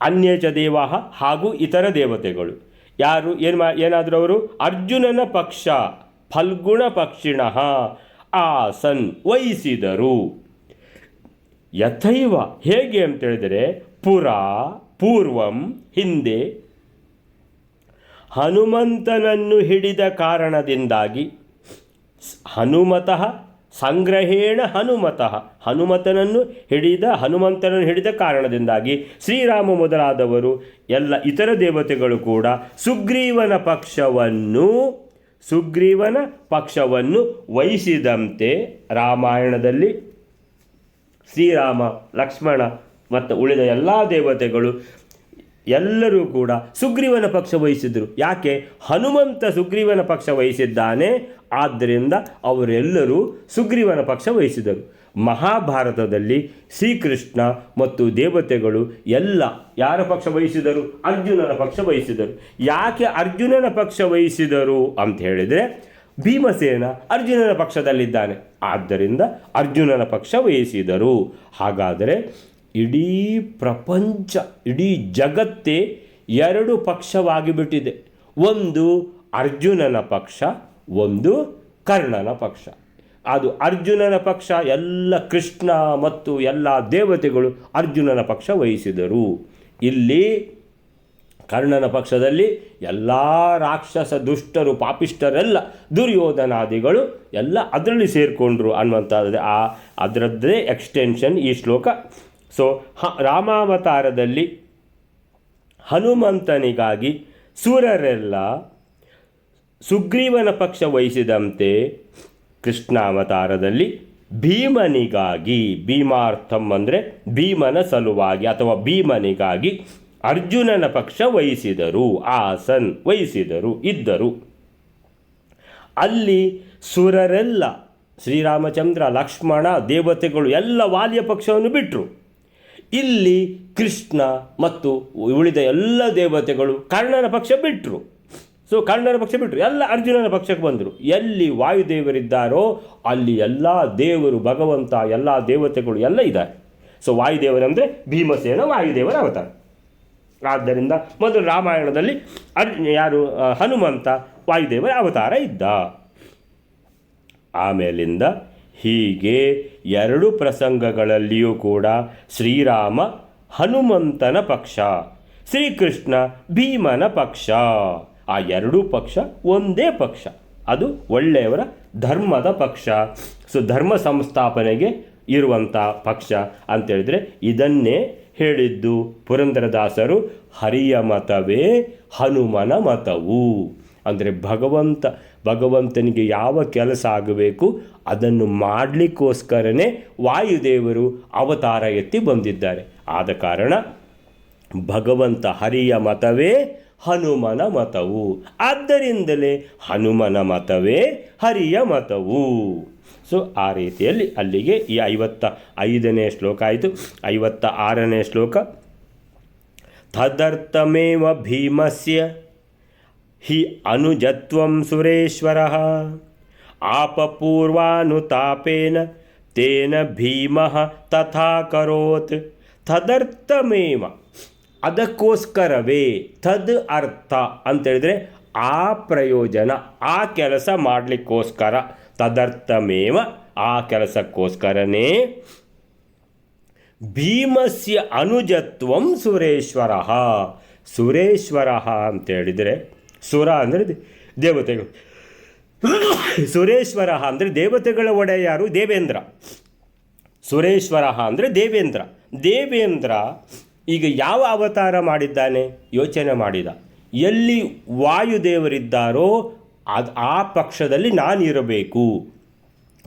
A: ಅನ್ಯಜ ದೇವ ಹಾಗೂ ಇತರ ದೇವತೆಗಳು. ಯಾರು, ಏನು ಮಾ, ಏನಾದರೂ ಅವರು? ಅರ್ಜುನನ ಪಕ್ಷ, ಫಲ್ಗುಣ ಪಕ್ಷಿಣ ಆಸನ್ ವಹಿಸಿದರು. ಯಥೈವ ಹೇಗೆ ಅಂತೇಳಿದರೆ ಪುರ ಪೂರ್ವಂ ಹಿಂದೆ ಹನುಮಂತನನ್ನು ಹಿಡಿದ ಕಾರಣದಿಂದಾಗಿ ಹನುಮತಃ ಸಂಗ್ರಹೇಣ ಹನುಮತಃ ಹನುಮತನನ್ನು ಹಿಡಿದ ಹನುಮಂತನನ್ನು ಹಿಡಿದ ಕಾರಣದಿಂದಾಗಿ ಶ್ರೀರಾಮ ಮೊದಲಾದವರು ಎಲ್ಲ ಇತರ ದೇವತೆಗಳು ಕೂಡ ಸುಗ್ರೀವನ ಪಕ್ಷವನ್ನು ಸುಗ್ರೀವನ ಪಕ್ಷವನ್ನು ವಹಿಸಿದಂತೆ ರಾಮಾಯಣದಲ್ಲಿ ಶ್ರೀರಾಮ, ಲಕ್ಷ್ಮಣ ಮತ್ತು ಉಳಿದ ಎಲ್ಲ ದೇವತೆಗಳು ಎಲ್ಲರೂ ಕೂಡ ಸುಗ್ರೀವನ ಪಕ್ಷ ವಹಿಸಿದರು ಯಾಕೆ? ಹನುಮಂತ ಸುಗ್ರೀವನ ಪಕ್ಷ ವಹಿಸಿದ್ದಾನೆ. ಆದ್ದರಿಂದ ಅವರೆಲ್ಲರೂ ಸುಗ್ರೀವನ ಪಕ್ಷ ವಹಿಸಿದರು. ಮಹಾಭಾರತದಲ್ಲಿ ಶ್ರೀಕೃಷ್ಣ ಮತ್ತು ದೇವತೆಗಳು ಎಲ್ಲ ಯಾರ ಪಕ್ಷ ವಹಿಸಿದರು? ಅರ್ಜುನನ ಪಕ್ಷ ವಹಿಸಿದರು. ಯಾಕೆ ಅರ್ಜುನನ ಪಕ್ಷ ವಹಿಸಿದರು ಅಂತ ಹೇಳಿದರೆ ಭೀಮಸೇನ ಅರ್ಜುನನ ಪಕ್ಷದಲ್ಲಿದ್ದಾನೆ. ಆದ್ದರಿಂದ ಅರ್ಜುನನ ಪಕ್ಷ ವಹಿಸಿದರು. ಹಾಗಾದರೆ ಇಡೀ ಪ್ರಪಂಚ, ಇಡೀ ಜಗತ್ತೇ ಎರಡು ಪಕ್ಷವಾಗಿ ಬಿಟ್ಟಿದೆ ಒಂದು ಅರ್ಜುನನ ಪಕ್ಷ, ಒಂದು ಕರ್ಣನ ಪಕ್ಷ. ಅದು ಅರ್ಜುನನ ಪಕ್ಷ, ಎಲ್ಲ ಕೃಷ್ಣ ಮತ್ತು ಎಲ್ಲ ದೇವತೆಗಳು ಅರ್ಜುನನ ಪಕ್ಷ ವಹಿಸಿದರು. ಇಲ್ಲಿ ಕರ್ಣನ ಪಕ್ಷದಲ್ಲಿ ಎಲ್ಲ ರಾಕ್ಷಸ ದುಷ್ಟರು ಪಾಪಿಷ್ಟರೆಲ್ಲ ದುರ್ಯೋಧನಾದಿಗಳು ಎಲ್ಲ ಅದರಲ್ಲಿ ಸೇರಿಕೊಂಡ್ರು ಅನ್ನುವಂಥದ್ದು ಆ ಅದರದ್ದೇ ಎಕ್ಸ್ಟೆನ್ಷನ್ ಈ ಶ್ಲೋಕ. ಸೊ ಹ, ರಾಮಾವತಾರದಲ್ಲಿ ಹನುಮಂತನಿಗಾಗಿ ಸುರರೆಲ್ಲ ಸುಗ್ರೀವನ ಪಕ್ಷ ವಹಿಸಿದಂತೆ ಕೃಷ್ಣಾವತಾರದಲ್ಲಿ ಭೀಮನಿಗಾಗಿ ಭೀಮಾರ್ಥಂ ಅಂದರೆ ಭೀಮನ ಸಲುವಾಗಿ ಅಥವಾ ಭೀಮನಿಗಾಗಿ ಅರ್ಜುನನ ಪಕ್ಷ ವಹಿಸಿದರು ಆಸನ್ ವಹಿಸಿದರು, ಇದ್ದರು. ಅಲ್ಲಿ ಸುರರೆಲ್ಲ ಶ್ರೀರಾಮಚಂದ್ರ, ಲಕ್ಷ್ಮಣ, ದೇವತೆಗಳು ಎಲ್ಲ ವಾಲಿಯ ಪಕ್ಷವನ್ನು ಬಿಟ್ಟರು ಇಲ್ಲಿ ಕೃಷ್ಣ ಮತ್ತು ಉಳಿದ ಎಲ್ಲ ದೇವತೆಗಳು ಕರ್ಣನ ಪಕ್ಷ ಬಿಟ್ಟರು ಸೊ ಕರ್ಣನ ಪಕ್ಷ ಬಿಟ್ಟರು ಎಲ್ಲ ಅರ್ಜುನನ ಪಕ್ಷಕ್ಕೆ ಬಂದರು. ಎಲ್ಲಿ ವಾಯುದೇವರಿದ್ದಾರೋ ಅಲ್ಲಿ ಎಲ್ಲ ದೇವರು, ಭಗವಂತ, ಎಲ್ಲ ದೇವತೆಗಳು ಎಲ್ಲ ಇದ್ದಾರೆ. ಸೊ ವಾಯುದೇವರಂದರೆ ಭೀಮಸೇನ ವಾಯುದೇವರ ಅವತಾರ. ಆದ್ದರಿಂದ ಮೊದಲು ರಾಮಾಯಣದಲ್ಲಿ ಅರ್ ಯಾರು ಹನುಮಂತ ವಾಯುದೇವರ ಅವತಾರ ಇದ್ದ. ಆಮೇಲಿಂದ ಹೀಗೆ ಎರಡು ಪ್ರಸಂಗಗಳಲ್ಲಿಯೂ ಕೂಡ ಶ್ರೀರಾಮ ಹನುಮಂತನ ಪಕ್ಷ, ಶ್ರೀಕೃಷ್ಣ ಭೀಮನ ಪಕ್ಷ, ಆ ಎರಡೂ ಪಕ್ಷ ಒಂದೇ ಪಕ್ಷ. ಅದು ಒಳ್ಳೆಯವರ ಧರ್ಮದ ಪಕ್ಷ. ಸೊ ಧರ್ಮ ಸಂಸ್ಥಾಪನೆಗೆ ಇರುವಂಥ ಪಕ್ಷ ಅಂತೇಳಿದರೆ ಇದನ್ನೇ ಹೇಳಿದ್ದು ಪುರಂದರದಾಸರು, ಹರಿಯ ಮತವೇ ಹನುಮನ ಮತವು. ಅಂದರೆ ಭಗವಂತ, ಭಗವಂತನಿಗೆ ಯಾವ ಕೆಲಸ ಆಗಬೇಕು, ಅದನ್ನು ಮಾಡಲಿಕ್ಕೋಸ್ಕರನೇ ವಾಯುದೇವರು ಅವತಾರ ಎತ್ತಿ ಬಂದಿದ್ದಾರೆ. ಆದ ಕಾರಣ ಭಗವಂತ ಹರಿಯ ಮತವೇ ಹನುಮನ ಮತವು. ಆದ್ದರಿಂದಲೇ ಹನುಮನ ಮತವೇ ಹರಿಯ ಮತವು. ಸೊ ಆ ರೀತಿಯಲ್ಲಿ ಅಲ್ಲಿಗೆ ಈ ಐವತ್ತ ಐದನೇ ಶ್ಲೋಕ ಆಯಿತು. ಐವತ್ತ ಆರನೇ ಶ್ಲೋಕ. ತದರ್ಥಮೇವ ಭೀಮಸ್ಯ ಹಿ ಅನುಜತ್ವಂ ಸುರೇಶ್ವರ. ಆಪಪೂರ್ವಾನುತಾಪೇನ ತೇನ ಭೀಮ ತಥಾಕರೋತ್. ತದರ್ಥಮೇವ ಅದಕ್ಕೋಸ್ಕರವೇ ತದ್ ಅರ್ಥ ಅಂತೇಳಿದರೆ ಆ ಪ್ರಯೋಜನ, ಆ ಕೆಲಸ ಮಾಡಲಿಕ್ಕೋಸ್ಕರ ತದರ್ಥಮೇವ ಆ ಕೆಲಸಕ್ಕೋಸ್ಕರನೇ ಭೀಮಸ್ಯ ಅನುಜತ್ವಂ ಸುರೇಶ್ವರ. ಸುರೇಶ್ವರ ಅಂತೇಳಿದರೆ ಸುರ ಅಂದರೆ ದೇವತೆಗಳು. ಸುರೇಶ್ವರ ಅಂದರೆ ದೇವತೆಗಳ ಒಡೆಯಾರು ದೇವೇಂದ್ರ. ಸುರೇಶ್ವರ ಅಂದರೆ ದೇವೇಂದ್ರ. ದೇವೇಂದ್ರ ಈಗ ಯಾವ ಅವತಾರ ಮಾಡಿದ್ದಾನೆ? ಯೋಚನೆ ಮಾಡಿದ. ಎಲ್ಲಿ ವಾಯುದೇವರಿದ್ದಾರೋ ಅದು ಆ ಪಕ್ಷದಲ್ಲಿ ನಾನಿರಬೇಕು.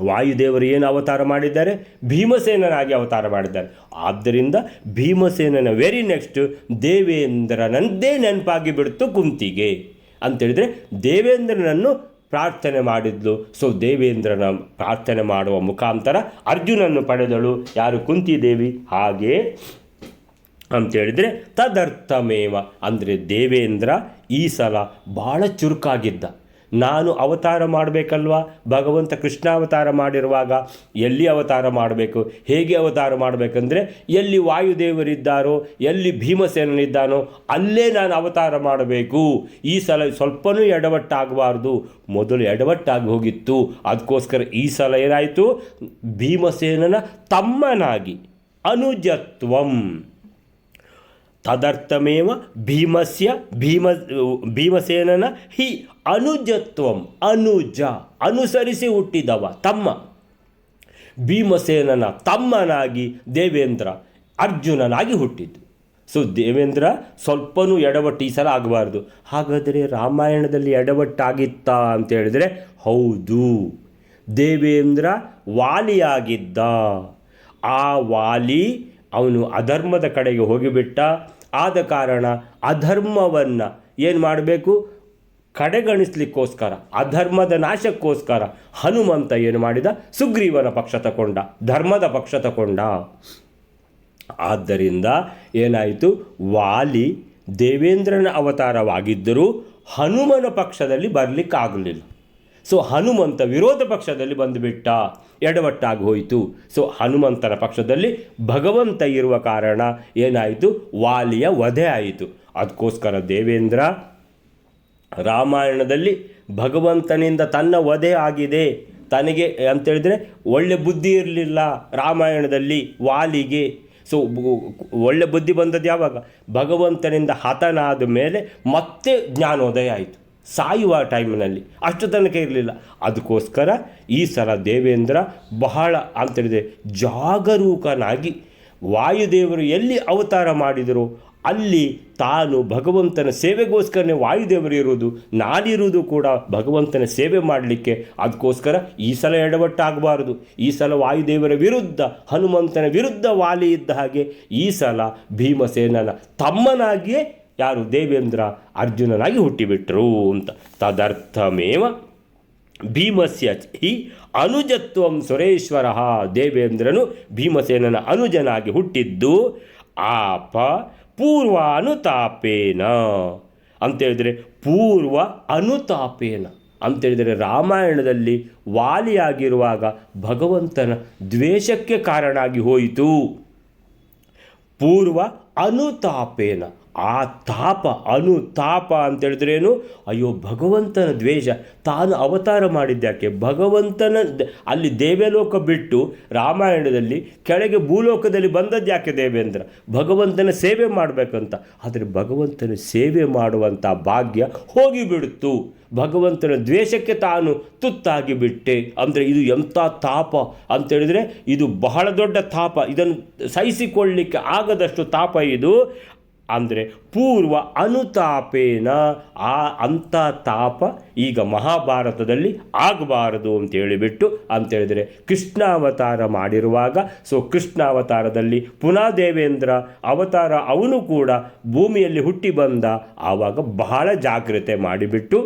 A: ವಾಯುದೇವರು ಏನು ಅವತಾರ ಮಾಡಿದ್ದಾರೆ? ಭೀಮಸೇನನಾಗಿ ಅವತಾರ ಮಾಡಿದ್ದಾರೆ. ಆದ್ದರಿಂದ ಭೀಮಸೇನನ ವೆರಿ ನೆಕ್ಸ್ಟ್ ದೇವೇಂದ್ರನಂದೇ ನೆನಪಾಗಿ ಬಿಡ್ತು ಕುಂತಿಗೆ. ಅಂತೇಳಿದರೆ ದೇವೇಂದ್ರನನ್ನು ಪ್ರಾರ್ಥನೆ ಮಾಡಿದ್ಲು. ಸೊ ದೇವೇಂದ್ರನ ಪ್ರಾರ್ಥನೆ ಮಾಡುವ ಮುಖಾಂತರ ಅರ್ಜುನನ್ನು ಪಡೆದಳು. ಯಾರು? ಕುಂತಿದೇವಿ. ಹಾಗೆ ಅಂತೇಳಿದರೆ ತದರ್ಥಮೇವ. ಅಂದರೆ ದೇವೇಂದ್ರ ಈ ಸಲ ಭಾಳ ಚುರುಕಾಗಿದ್ದ. ನಾನು ಅವತಾರ ಮಾಡಬೇಕಲ್ವಾ? ಭಗವಂತ ಕೃಷ್ಣ ಅವತಾರ ಮಾಡಿರುವಾಗ ಎಲ್ಲಿ ಅವತಾರ ಮಾಡಬೇಕು? ಹೇಗೆ ಅವತಾರ ಮಾಡಬೇಕಂದ್ರೆ ಎಲ್ಲಿ ವಾಯುದೇವರಿದ್ದಾರೋ, ಎಲ್ಲಿ ಭೀಮಸೇನನಿದ್ದಾನೋ ಅಲ್ಲೇ ನಾನು ಅವತಾರ ಮಾಡಬೇಕು. ಈ ಸಲ ಸ್ವಲ್ಪನೂ ಎಡವಟ್ಟಾಗಬಾರ್ದು. ಮೊದಲು ಎಡವಟ್ಟಾಗಿ ಹೋಗಿತ್ತು. ಅದಕ್ಕೋಸ್ಕರ ಈ ಸಲ ಏನಾಯಿತು? ಭೀಮಸೇನನ ತಮ್ಮನಾಗಿ, ಅನುಜತ್ವಂ. ತದರ್ಥಮೇವ ಭೀಮಸ್ಯ ಭೀಮ, ಭೀಮಸೇನನ ಹಿ ಅನುಜತ್ವಂ, ಅನುಜ, ಅನುಸರಿಸಿ ಹುಟ್ಟಿದವ, ತಮ್ಮ. ಭೀಮಸೇನನ ತಮ್ಮನಾಗಿ ದೇವೇಂದ್ರ ಅರ್ಜುನನಾಗಿ ಹುಟ್ಟಿದ್ದು. ಸೊ, ದೇವೇಂದ್ರ ಸ್ವಲ್ಪನೂ ಎಡವಟ್ಟು ಈ ಸಲ ಆಗಬಾರ್ದು. ಹಾಗಾದರೆ ರಾಮಾಯಣದಲ್ಲಿ ಎಡವಟ್ಟಾಗಿತ್ತಾ ಅಂತ ಹೇಳಿದರೆ, ಹೌದು, ದೇವೇಂದ್ರ ವಾಲಿಯಾಗಿದ್ದ. ಆ ವಾಲಿ ಅವನು ಅಧರ್ಮದ ಕಡೆಗೆ ಹೋಗಿಬಿಟ್ಟ. ಆದ ಕಾರಣ ಅಧರ್ಮವನ್ನು ಏನು ಮಾಡಬೇಕು? ಕಡೆಗಣಿಸ್ಲಿಕ್ಕೋಸ್ಕರ, ಅಧರ್ಮದ ನಾಶಕ್ಕೋಸ್ಕರ ಹನುಮಂತ ಏನು ಮಾಡಿದ? ಸುಗ್ರೀವನ ಪಕ್ಷ ತಗೊಂಡ ಧರ್ಮದ ಪಕ್ಷ ತಗೊಂಡ ಆದ್ದರಿಂದ ಏನಾಯಿತು? ವಾಲಿ ದೇವೇಂದ್ರನ ಅವತಾರವಾಗಿದ್ದರೂ ಹನುಮನ ಪಕ್ಷದಲ್ಲಿ ಬರಲಿಕ್ಕಾಗಲಿಲ್ಲ. ಸೊ, ಹನುಮಂತ ವಿರೋಧ ಪಕ್ಷದಲ್ಲಿ ಬಂದುಬಿಟ್ಟ, ಎಡವಟ್ಟಾಗಿ ಹೋಯಿತು. ಸೊ, ಹನುಮಂತನ ಪಕ್ಷದಲ್ಲಿ ಭಗವಂತ ಇರುವ ಕಾರಣ ಏನಾಯಿತು? ವಾಲಿಯ ವಧೆ ಆಯಿತು. ಅದಕ್ಕೋಸ್ಕರ ದೇವೇಂದ್ರ ರಾಮಾಯಣದಲ್ಲಿ ಭಗವಂತನಿಂದ ತನ್ನ ವಧೆ ಆಗಿದೆ. ತನಗೆ ಅಂತೇಳಿದರೆ ಒಳ್ಳೆ ಬುದ್ಧಿ ಇರಲಿಲ್ಲ ರಾಮಾಯಣದಲ್ಲಿ ವಾಲಿಗೆ. ಸೊ ಒಳ್ಳೆ ಬುದ್ಧಿ ಬಂದದ್ದು ಯಾವಾಗ? ಭಗವಂತನಿಂದ ಹತನಾದ ಮೇಲೆ ಮತ್ತೆ ಜ್ಞಾನೋದಯ ಆಯಿತು. ಸಾಯುವ ಟೈಮ್ನಲ್ಲಿ. ಅಷ್ಟು ತನಕ ಇರಲಿಲ್ಲ. ಅದಕ್ಕೋಸ್ಕರ ಈ ಸಲ ದೇವೇಂದ್ರ ಬಹಳ ಅಂತೇಳಿದೆ ಜಾಗರೂಕನಾಗಿ ವಾಯುದೇವರು ಎಲ್ಲಿ ಅವತಾರ ಮಾಡಿದರೋ? ಅಲ್ಲಿ ತಾನು ಭಗವಂತನ ಸೇವೆಗೋಸ್ಕರನೇ ವಾಯುದೇವರು ಇರುವುದು, ನಾನಿರುವುದು ಕೂಡ ಭಗವಂತನ ಸೇವೆ ಮಾಡಲಿಕ್ಕೆ ಅದಕ್ಕೋಸ್ಕರ ಈ ಸಲ ಎಡವಟ್ಟಾಗಬಾರದು. ಈ ಸಲ ವಾಯುದೇವರ ವಿರುದ್ಧ, ಹನುಮಂತನ ವಿರುದ್ಧ ವಾಲಿ ಇದ್ದ ಹಾಗೆ ಈ ಸಲ ಭೀಮಸೇನನ ತಮ್ಮನಾಗಿಯೇ ಯಾರು ದೇವೇಂದ್ರ ಅರ್ಜುನನಾಗಿ ಹುಟ್ಟಿಬಿಟ್ರು ಅಂತ. ತದರ್ಥಮೇವ ಭೀಮಸ್ಯ ಹಿ ಅನುಜತ್ವಂ ಸುರೇಶ್ವರ ದೇವೇಂದ್ರನು ಭೀಮಸೇನನ ಅನುಜನಾಗಿ ಹುಟ್ಟಿದ್ದು, ಆಪ ಪೂರ್ವ ಅನುತಾಪೇನ ಅಂತೇಳಿದರೆ ಪೂರ್ವ ಅನುತಾಪೇನ. ಅಂತೇಳಿದರೆ ರಾಮಾಯಣದಲ್ಲಿ ವಾಲಿಯಾಗಿರುವಾಗ ಭಗವಂತನ ದ್ವೇಷಕ್ಕೆ ಕಾರಣ ಆಗಿ ಹೋಯಿತು. ಪೂರ್ವ ಅನುತಾಪೇನ. ಆ ತಾಪ ಅನುತಾಪ ಅಂತೇಳಿದ್ರೇನು ಅಯ್ಯೋ, ಭಗವಂತನ ದ್ವೇಷ. ತಾನು ಅವತಾರ ಮಾಡಿದ್ಯಾಕೆ ಭಗವಂತನ ಅಲ್ಲಿ ದೇವಲೋಕ ಬಿಟ್ಟು ರಾಮಾಯಣದಲ್ಲಿ ಕೆಳಗೆ ಭೂಲೋಕದಲ್ಲಿ ಬಂದದ್ದು ಯಾಕೆ ದೇವೇಂದ್ರ? ಭಗವಂತನ ಸೇವೆ ಮಾಡಬೇಕಂತ. ಆದರೆ ಭಗವಂತನ ಸೇವೆ ಮಾಡುವಂಥ ಭಾಗ್ಯ ಹೋಗಿಬಿಡ್ತು. ಭಗವಂತನ ದ್ವೇಷಕ್ಕೆ ತಾನು ತುತ್ತಾಗಿ ಬಿಟ್ಟೆ. ಅಂದರೆ ಇದು ಎಂಥ ತಾಪ ಅಂತೇಳಿದರೆ ಇದು ಬಹಳ ದೊಡ್ಡ ತಾಪ. ಇದನ್ನು ಸಹಿಸಿಕೊಳ್ಳಲಿಕ್ಕೆ ಆಗದಷ್ಟು ತಾಪ ಇದು. ಅಂದರೆ ಪೂರ್ವ ಅನುತಾಪೇನ, ಆ ಅಂಥ ತಾಪ ಈಗ ಮಹಾಭಾರತದಲ್ಲಿ ಆಗಬಾರದು ಅಂತ ಹೇಳಿಬಿಟ್ಟು ಅಂತೇಳಿದರೆ ಕೃಷ್ಣಾವತಾರ ಮಾಡಿರುವಾಗ ಸೊ ಕೃಷ್ಣಾವತಾರದಲ್ಲಿ ಪುನಃ ದೇವೇಂದ್ರ ಅವತಾರ ಅವನು ಕೂಡ ಭೂಮಿಯಲ್ಲಿ ಹುಟ್ಟಿ ಬಂದ ಆವಾಗ ಬಹಳ ಜಾಗ್ರತೆ ಮಾಡಿಬಿಟ್ಟು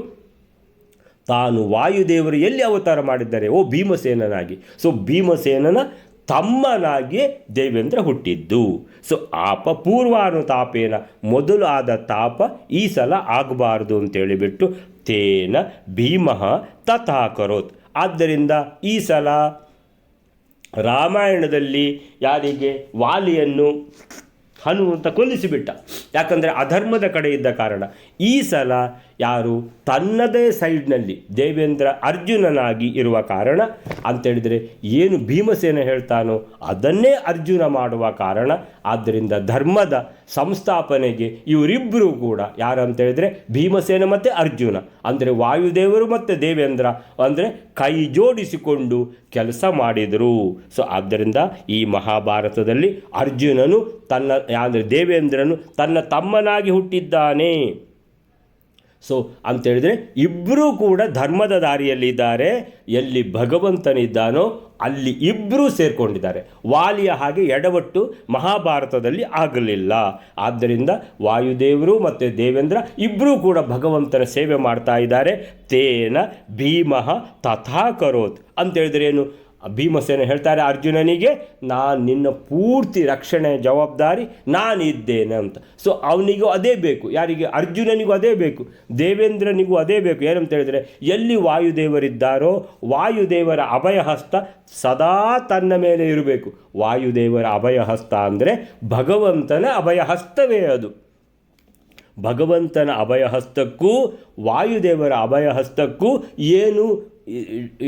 A: ತಾನು ವಾಯುದೇವರು ಎಲ್ಲಿ ಅವತಾರ ಮಾಡಿದ್ದಾರೆ? ಓ ಭೀಮಸೇನನಾಗಿ. ಸೊ ಭೀಮಸೇನನ ತಮ್ಮನಾಗಿ ದೇವೇಂದ್ರ ಹುಟ್ಟಿದ್ದು. ಸೊ ಆಪ ಪೂರ್ವಾನುತಾಪೇನ ಮೊದಲು ಆದ ತಾಪ ಈ ಸಲ ಆಗಬಾರ್ದು ಅಂತೇಳಿಬಿಟ್ಟು ತೇನ ಭೀಮಃ ತಥಾ ಕರೋತ್. ಆದ್ದರಿಂದ ಈ ಸಲ ರಾಮಾಯಣದಲ್ಲಿ ಯಾರಿಗೆ ವಾಲಿಯನ್ನು ಹನುಮಂತ ಕೊಲ್ಲಿಸಿಬಿಟ್ಟ. ಯಾಕಂದರೆ ಅಧರ್ಮದ ಕಡೆ ಇದ್ದ ಕಾರಣ. ಈ ಸಲ ಯಾರು ತನ್ನದೇ ಸೈಡ್ನಲ್ಲಿ ದೇವೇಂದ್ರ ಅರ್ಜುನನಾಗಿ ಇರುವ ಕಾರಣ ಅಂತೇಳಿದರೆ ಏನು ಭೀಮಸೇನ ಹೇಳ್ತಾನೋ ಅದನ್ನೇ ಅರ್ಜುನ ಮಾಡುವ ಕಾರಣ. ಆದ್ದರಿಂದ ಧರ್ಮದ ಸಂಸ್ಥಾಪನೆಗೆ ಇವರಿಬ್ಬರೂ ಕೂಡ ಯಾರು ಅಂತೇಳಿದರೆ ಭೀಮಸೇನ ಮತ್ತು ಅರ್ಜುನ. ಅಂದರೆ ವಾಯುದೇವರು ಮತ್ತು ದೇವೇಂದ್ರ ಅಂದರೆ ಕೈ ಜೋಡಿಸಿಕೊಂಡು ಕೆಲಸ ಮಾಡಿದರು. ಸೊ ಆದ್ದರಿಂದ ಈ ಮಹಾಭಾರತದಲ್ಲಿ ಅರ್ಜುನನು ತನ್ನ, ಅಂದರೆ ದೇವೇಂದ್ರನು ತನ್ನ ತಮ್ಮನಾಗಿ ಹುಟ್ಟಿದ್ದಾನೆ. ಸೊ ಅಂತೇಳಿದರೆ ಇಬ್ಬರೂ ಕೂಡ ಧರ್ಮದ ದಾರಿಯಲ್ಲಿದ್ದಾರೆ. ಎಲ್ಲಿ ಭಗವಂತನಿದ್ದಾನೋ ಅಲ್ಲಿ ಇಬ್ಬರೂ ಸೇರಿಕೊಂಡಿದ್ದಾರೆ. ವಾಲಿಯ ಹಾಗೆ ಎಡವಟ್ಟು ಮಹಾಭಾರತದಲ್ಲಿ ಆಗಲಿಲ್ಲ. ಆದ್ದರಿಂದ ವಾಯುದೇವರು ಮತ್ತು ದೇವೇಂದ್ರ ಇಬ್ಬರೂ ಕೂಡ ಭಗವಂತನ ಸೇವೆ ಮಾಡ್ತಾ ಇದ್ದಾರೆ. ತೇನ ಭೀಮಃ ತಥಾ ಕರೋತ್. ಅಂತೇಳಿದ್ರೆ ಏನು? ಭೀಮಸೇನ ಹೇಳ್ತಾರೆ, ಅರ್ಜುನನಿಗೆ ನಾನು ನಿನ್ನ ಪೂರ್ತಿ ರಕ್ಷಣೆ ಜವಾಬ್ದಾರಿ ನಾನಿದ್ದೇನೆ ಅಂತ. ಸೊ ಅವನಿಗೂ ಅದೇ ಬೇಕು. ಯಾರಿಗೆ? ಅರ್ಜುನನಿಗೂ ಅದೇ ಬೇಕು. ದೇವೇಂದ್ರನಿಗೂ ಅದೇ ಬೇಕು. ಏನಂತ ಹೇಳಿದರೆ, ಎಲ್ಲಿ ವಾಯುದೇವರಿದ್ದಾರೋ, ವಾಯುದೇವರ ಅಭಯ ಹಸ್ತ ಸದಾ ತನ್ನ ಮೇಲೆ ಇರಬೇಕು. ವಾಯುದೇವರ ಅಭಯಹಸ್ತ ಅಂದರೆ ಭಗವಂತನ ಅಭಯ ಹಸ್ತವೇ ಅದು. ಭಗವಂತನ ಅಭಯ ಹಸ್ತಕ್ಕೂ ವಾಯುದೇವರ ಅಭಯ ಹಸ್ತಕ್ಕೂ ಏನು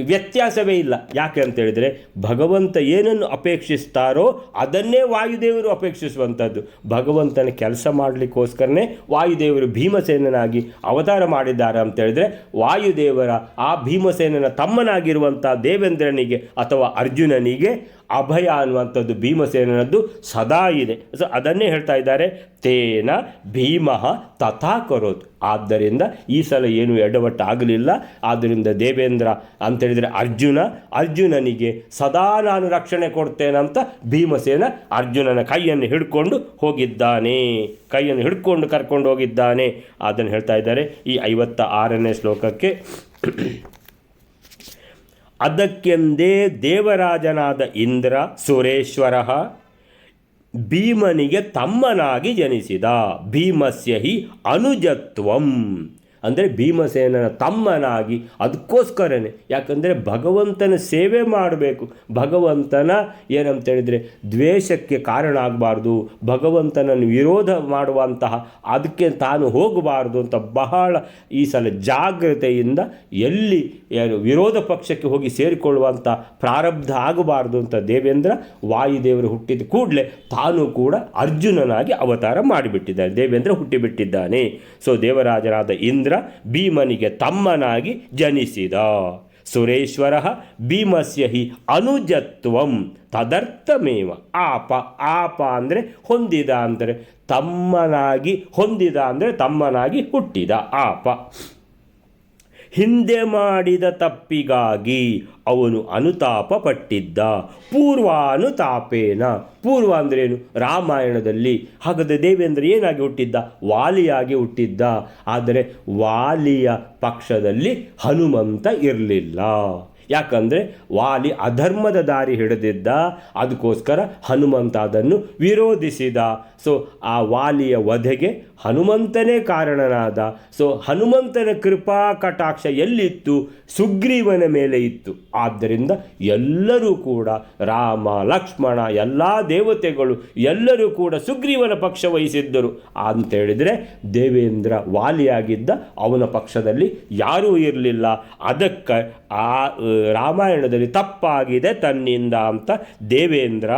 A: ವ್ಯತ್ಯಾಸವೇ ಇಲ್ಲ. ಯಾಕೆ ಅಂತ ಹೇಳಿದರೆ, ಭಗವಂತ ಏನನ್ನು ಅಪೇಕ್ಷಿಸ್ತಾರೋ ಅದನ್ನೇ ವಾಯುದೇವರು ಅಪೇಕ್ಷಿಸುವಂಥದ್ದು. ಭಗವಂತನ ಕೆಲಸ ಮಾಡಲಿಕ್ಕೋಸ್ಕರನೇ ವಾಯುದೇವರು ಭೀಮಸೇನನಾಗಿ ಅವತಾರ ಮಾಡಿದ್ದಾರೆ ಅಂತ ಹೇಳಿದರೆ, ವಾಯುದೇವರ ಆ ಭೀಮಸೇನನ ತಮ್ಮನಾಗಿರುವಂಥ ದೇವೇಂದ್ರನಿಗೆ ಅಥವಾ ಅರ್ಜುನನಿಗೆ ಅಭಯ ಅನ್ನುವಂಥದ್ದು ಭೀಮಸೇನನದ್ದು ಸದಾ ಇದೆ. ಸೊ ಅದನ್ನೇ ಹೇಳ್ತಾ ಇದ್ದಾರೆ. ತೇನ ಭೀಮಃ ತಥಾ ಕರೋತ್. ಆದ್ದರಿಂದ ಈ ಸಲ ಏನು ಎಡವಟ್ಟು ಆಗಲಿಲ್ಲ. ಆದ್ದರಿಂದ ದೇವೇಂದ್ರ ಅಂತೇಳಿದರೆ ಅರ್ಜುನ, ಅರ್ಜುನನಿಗೆ ಸದಾ ನಾನು ರಕ್ಷಣೆ ಕೊಡ್ತೇನಂತ ಭೀಮಸೇನ ಅರ್ಜುನನ ಕೈಯನ್ನು ಹಿಡ್ಕೊಂಡು ಹೋಗಿದ್ದಾನೆ. ಕೈಯನ್ನು ಹಿಡ್ಕೊಂಡು ಕರ್ಕೊಂಡು ಹೋಗಿದ್ದಾನೆ. ಅದನ್ನು ಹೇಳ್ತಾ ಇದ್ದಾರೆ ಈ ಐವತ್ತ ಆರನೇ ಶ್ಲೋಕಕ್ಕೆ. ಅದಕ್ಕೆಂದೇ ದೇವರಾಜನಾದ ಇಂದ್ರ ಸುರೇಶ್ವರ ಭೀಮನಿಗೆ ತಮ್ಮನಾಗಿ ಜನಿಸಿದ ಭೀಮಸ್ಯ ಹಿ ಅನುಜತ್ವಂ. ಅಂದರೆ ಭೀಮಸೇನನ ತಮ್ಮನಾಗಿ ಅದಕ್ಕೋಸ್ಕರನೇ. ಯಾಕಂದರೆ ಭಗವಂತನ ಸೇವೆ ಮಾಡಬೇಕು. ಭಗವಂತನ ಏನಂತ ಹೇಳಿದರೆ ದ್ವೇಷಕ್ಕೆ ಕಾರಣ ಆಗಬಾರ್ದು ಭಗವಂತನನ್ನು ವಿರೋಧ ಮಾಡುವಂತಹ ಅದಕ್ಕೆ ತಾನು ಹೋಗಬಾರ್ದು ಅಂತ ಬಹಳ ಈ ಸಲ ಜಾಗ್ರತೆಯಿಂದ ಎಲ್ಲಿ ವಿರೋಧ ಪಕ್ಷಕ್ಕೆ ಹೋಗಿ ಸೇರಿಕೊಳ್ಳುವಂಥ ಪ್ರಾರಬ್ಧ ಆಗಬಾರ್ದು ಅಂತ ದೇವೇಂದ್ರ ವಾಯುದೇವರು ಹುಟ್ಟಿದ ಕೂಡಲೇ ತಾನು ಕೂಡ ಅರ್ಜುನನಾಗಿ ಅವತಾರ ಮಾಡಿಬಿಟ್ಟಿದ್ದಾನೆ ದೇವೇಂದ್ರ ಹುಟ್ಟಿಬಿಟ್ಟಿದ್ದಾನೆ. ಸೊ ದೇವರಾಜರಾದ ಇಂದ್ರ ಭೀಮನಿಗೆ ತಮ್ಮನಾಗಿ ಜನಿಸಿದ. ಸುರೇಶ್ವರ ಭೀಮಸ್ಯ ಹಿ ಅನುಜತ್ವಂ ತದರ್ಥಮೇವ ಆಪ ಆಪ ಅಂದರೆ ಹೊಂದಿದ ಅಂದರೆ ತಮ್ಮನಾಗಿ ಹೊಂದಿದ ಅಂದರೆ ತಮ್ಮನಾಗಿ ಹುಟ್ಟಿದ ಆಪ. ಹಿಂದೆ ಮಾಡಿದ ತಪ್ಪಿಗಾಗಿ ಅವನು ಅನುತಾಪ ಪಟ್ಟಿದ್ದ ಪೂರ್ವಾನುತಾಪೇನ. ಪೂರ್ವ ಅಂದ್ರೇನು? ರಾಮಾಯಣದಲ್ಲಿ ಹಾಗಾದರೆ ದೇವೇಂದ್ರ ಏನಾಗಿ ಹುಟ್ಟಿದ್ದ? ವಾಲಿಯಾಗಿ ಹುಟ್ಟಿದ್ದ. ಆದರೆ ವಾಲಿಯ ಪಕ್ಷದಲ್ಲಿ ಹನುಮಂತ ಇರಲಿಲ್ಲ. ಯಾಕಂದರೆ ವಾಲಿ ಅಧರ್ಮದ ದಾರಿ ಹಿಡಿದಿದ್ದ ಅದಕ್ಕೋಸ್ಕರ ಹನುಮಂತ ಅದನ್ನು ವಿರೋಧಿಸಿದ. ಸೊ ಆ ವಾಲಿಯ ವಧೆಗೆ ಹನುಮಂತನೇ ಕಾರಣನಾದ. ಸೊ ಹನುಮಂತನ ಕೃಪಾ ಕಟಾಕ್ಷ ಎಲ್ಲಿತ್ತು? ಸುಗ್ರೀವನ ಮೇಲೆ ಇತ್ತು. ಆದ್ದರಿಂದ ಎಲ್ಲರೂ ಕೂಡ, ರಾಮ, ಲಕ್ಷ್ಮಣ, ಎಲ್ಲ ದೇವತೆಗಳು ಎಲ್ಲರೂ ಕೂಡ ಸುಗ್ರೀವನ ಪಕ್ಷ ವಹಿಸಿದ್ದರು. ಅಂತೇಳಿದರೆ ದೇವೇಂದ್ರ ವಾಲಿಯಾಗಿದ್ದ ಅವನ ಪಕ್ಷದಲ್ಲಿ ಯಾರೂ ಇರಲಿಲ್ಲ. ಅದಕ್ಕೆ ಆ ರಾಮಾಯಣದಲ್ಲಿ ತಪ್ಪಾಗಿದೆ ತನ್ನಿಂದ ಅಂತ ದೇವೇಂದ್ರ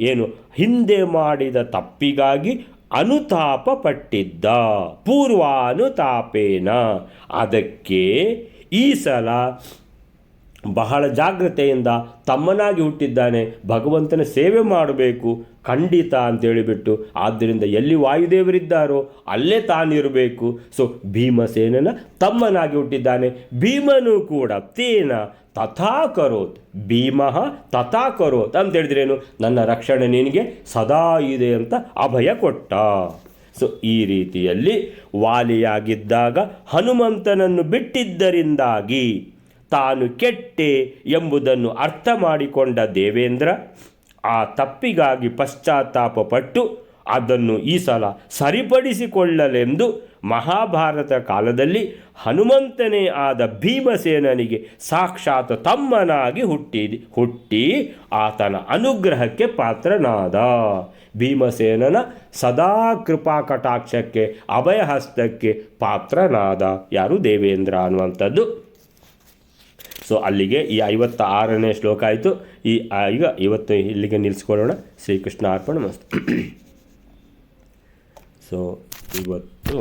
A: ಏನು ಹಿಂದೆ ಮಾಡಿದ ತಪ್ಪಿಗಾಗಿ ಅನುತಾಪ ಪಟ್ಟಿದ್ದ ಪೂರ್ವಾನುತಾಪೇನ. ಅದಕ್ಕೆ ಈ ಸಲ ಬಹಳ ಜಾಗ್ರತೆಯಿಂದ ತಮ್ಮನಾಗಿ ಹುಟ್ಟಿದ್ದಾನೆ, ಭಗವಂತನ ಸೇವೆ ಮಾಡಬೇಕು ಖಂಡಿತ ಅಂತೇಳಿಬಿಟ್ಟು, ಆದ್ದರಿಂದ ಎಲ್ಲಿ ವಾಯುದೇವರಿದ್ದಾರೋ, ಅಲ್ಲೇ ತಾನಿರಬೇಕು. ಸೊ ಭೀಮಸೇನನ ತಮ್ಮನಾಗಿ ಹುಟ್ಟಿದ್ದಾನೆ. ಭೀಮನು ಕೂಡ, ತೇನ ತಥಾ ಕರೋತ್, ಭೀಮಃ ತಥಾ ಕರೋತ್. ಅಂತ ಹೇಳಿದ್ರೇನು? ನನ್ನ ರಕ್ಷಣೆ ನಿನಗೆ ಸದಾ ಇದೆ ಅಂತ ಅಭಯ ಕೊಟ್ಟ. ಸೊ ಈ ರೀತಿಯಲ್ಲಿ ವಾಲಿಯಾಗಿದ್ದಾಗ ಹನುಮಂತನನ್ನು ಬಿಟ್ಟಿದ್ದರಿಂದಾಗಿ ತಾನು ಕೆಟ್ಟೆ ಎಂಬುದನ್ನು ಅರ್ಥ ಮಾಡಿಕೊಂಡ ದೇವೇಂದ್ರ ಆ ತಪ್ಪಿಗಾಗಿ ಪಶ್ಚಾತ್ತಾಪಪಟ್ಟು ಅದನ್ನು ಈ ಸಲ ಸರಿಪಡಿಸಿಕೊಳ್ಳಲೆಂದು ಮಹಾಭಾರತ ಕಾಲದಲ್ಲಿ ಹನುಮಂತನೇ ಆದ ಭೀಮಸೇನನಿಗೆ ಸಾಕ್ಷಾತ್ ತಮ್ಮನಾಗಿ ಹುಟ್ಟಿ ಹುಟ್ಟಿ ಆತನ ಅನುಗ್ರಹಕ್ಕೆ ಪಾತ್ರನಾದ. ಭೀಮಸೇನನ ಸದಾ ಕೃಪಾ ಕಟಾಕ್ಷಕ್ಕೆ, ಅಭಯಹಸ್ತಕ್ಕೆ ಪಾತ್ರನಾದ ಯಾರು ದೇವೇಂದ್ರ ಅನ್ನುವಂಥದ್ದು. ಸೊ ಅಲ್ಲಿಗೆ ಈ ಐವತ್ತ ಆರನೇ ಶ್ಲೋಕ ಆಯಿತು. ಈ ಈಗ ಇವತ್ತು ಇಲ್ಲಿಗೆ ನಿಲ್ಲಿಸ್ಕೊಳ್ಳೋಣ ಶ್ರೀಕೃಷ್ಣ ಅರ್ಪಣ ಮಸ್ತ್. ಸೊ [COUGHS] ಇವತ್ತು